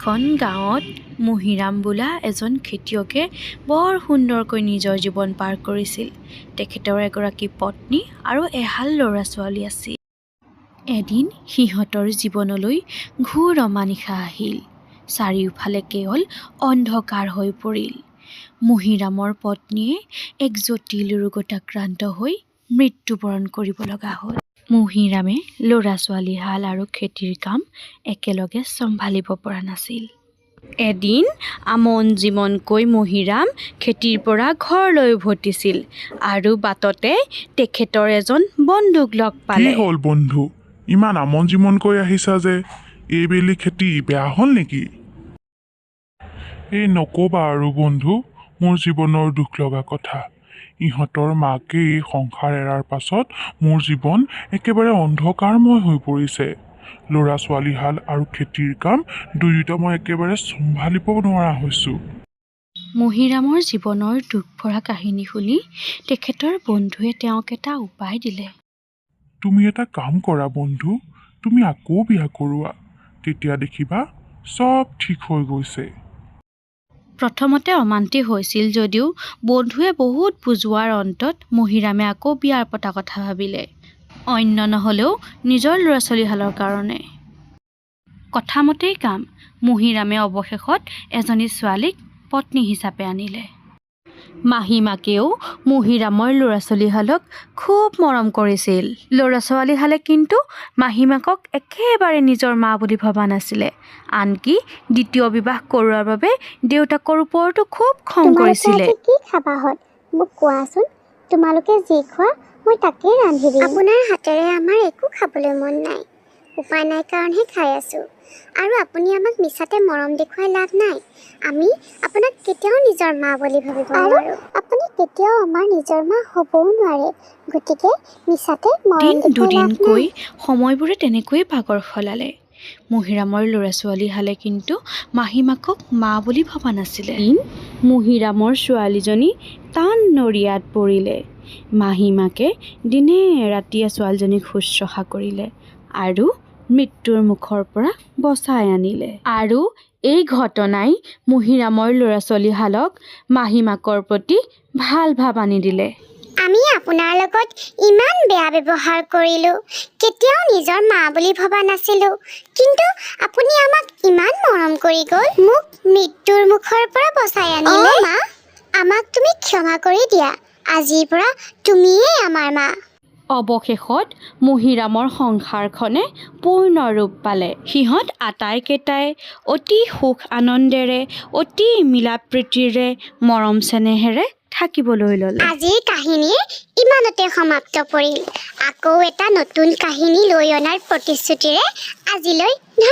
এখন গাঁৱত মহিৰাম বোলা এজন খেতিয়কে বৰ সুন্দৰকৈ নিজৰ জীৱন পাৰ কৰিছিল। তেখেতৰ এগৰাকী পত্নী আৰু এহাল ল'ৰা ছোৱালী আছিল। এদিন সিহঁতৰ জীৱনলৈ ঘোৰ অমানিশা আহিল। চাৰিওফালে কেৱল অন্ধকাৰ হৈ পৰিল। মহিৰামৰ পত্নীয়ে এক জটিল ৰোগত আক্ৰান্ত হৈ মৃত্যুবৰণ কৰিব লগা হ'ল। মহিৰামে ল'ৰা ছোৱালীহাল আৰু খেতিৰ কাম একেলগে চম্ভালিব পৰা নাছিল। এদিন আমন জিমনকৈ মহিৰাম খেতিৰ পৰা ঘৰলৈ উভতিছিল আৰু বাটতে তেখেতৰ এজন বন্দুক লগ পালে। হ'ল বন্ধু? ইমান আমন জিমনকৈ আহিছা যে এইবেলি খেতি বেয়া হ'ল নেকি? এই নক'বা আৰু বন্ধু মোৰ জীৱনৰ দুখ লগা কথা। ইহঁতৰ মাকে এই সংসাৰ এৰাৰ পাছত মোৰ জীৱন একেবাৰে অন্ধকাৰময় হৈ পৰিছে। ল'ৰা ছোৱালীহাল আৰু খেতিৰ কাম দুয়োটা মই একেবাৰে চম্ভালিব নোৱাৰা হৈছোঁ। মহিৰামৰ জীৱনৰ দুখ ভৰা কাহিনী শুনি তেখেতৰ বন্ধুৱে তেওঁক এটা উপায় দিলে। তুমি এটা কাম কৰা বন্ধু তুমি আকৌ বিয়া কৰোৱা। তেতিয়া দেখিবা চব ঠিক হৈ গৈছে। প্ৰথমতে অমান্তি হৈছিল যদিও বন্ধুৱে বহুত বুজোৱাৰ অন্তত মহিৰামে আকৌ বিয়াৰ পতা কথা ভাবিলে। অন্য নহ'লেও নিজৰ ল'ৰা ছোৱালীহালৰ কাৰণে। কথামতেই কাম। মহিৰামে অৱশেষত এজনী ছোৱালীক পত্নী হিচাপে আনিলে। মাহীমাকেও মহিৰামৰ ল'ৰা ছোৱালীহালক খুব মৰম কৰিছিল। ল'ৰা ছোৱালীহালে কিন্তু মাহীমাকক একেবাৰে নিজৰ মা বুলি ভবা নাছিলে। আনকি দ্বিতীয় বিবাহ কৰোৱাৰ বাবে দেউতাকৰ ওপৰতো খুব খং কৰিছিলে। কি খাবাহঁত মোক কোৱাচোন তোমালোকে যি খোৱা মই তাকেই ৰান্ধি দিম। আপোনাৰ হাতেৰে আমাৰ একো খাবলৈ মন নাই। উপায় নাই কাৰণেহে খাই আছোঁ। আৰু আপুনি আমাক মিছাতে মৰম দেখুৱাই লাভ নাই। আমি আপোনাক কেতিয়াও নিজৰ মা বুলি ভাবিব নোৱাৰোঁ। আপুনি কেতিয়াও আমাৰ নিজৰ মা হ'বও নোৱাৰে। গতিকে মিছাতে মৰম দিন দুদিনকৈ সময়বোৰে তেনেকৈয়ে পাগৰ সলালে মহিৰামৰ ল'ৰা ছোৱালীহালে কিন্তু মাহীমাকক মা বুলি ভবা নাছিলে। মহিৰামৰ ছোৱালীজনী টান নৰিয়াত পৰিলে। মাহীমাকে দিনে ৰাতিয়ে ছোৱালীজনীক শুশ্ৰূষা কৰিলে। আৰু মৃত্যুৰ মুখৰ পৰা বচাই আনিলে। আৰু এই ঘটনাই মহিৰামৰ ল'ৰা ছোৱালীহালক মাহীমাকৰ প্ৰতি ভাল ভাৱ আনি দিলে। আমি আপোনাৰ লগত ইমান বেয়া ব্যৱহাৰ কৰিলোঁ। কেতিয়াও নিজৰ মা বুলি ভবা নাছিলোঁ। কিন্তু আপুনি আমাক ইমান মৰম কৰি গ'ল। মোক মৃত্যুৰ মুখৰ পৰা বচাই আনিলে। মা। আমাক তুমি ক্ষমা কৰি দিয়া। আজিৰ পৰা তুমিয়েই আমাৰ মা। অৱশেষত মহিৰামৰ সংসাৰখনে পূৰ্ণ ৰূপ পালে। সিহঁত আটাইকেইটাই অতি সুখ আনন্দেৰে, অতি মিলা প্ৰীতিৰে মৰম চেনেহেৰে থাকিবলৈ ল'লে। আজিৰ কাহিনী ইমানতে সমাপ্ত কৰিল। আকৌ এটা নতুন কাহিনী লৈ অনাৰ প্ৰতিশ্ৰুতিৰে আজিলৈ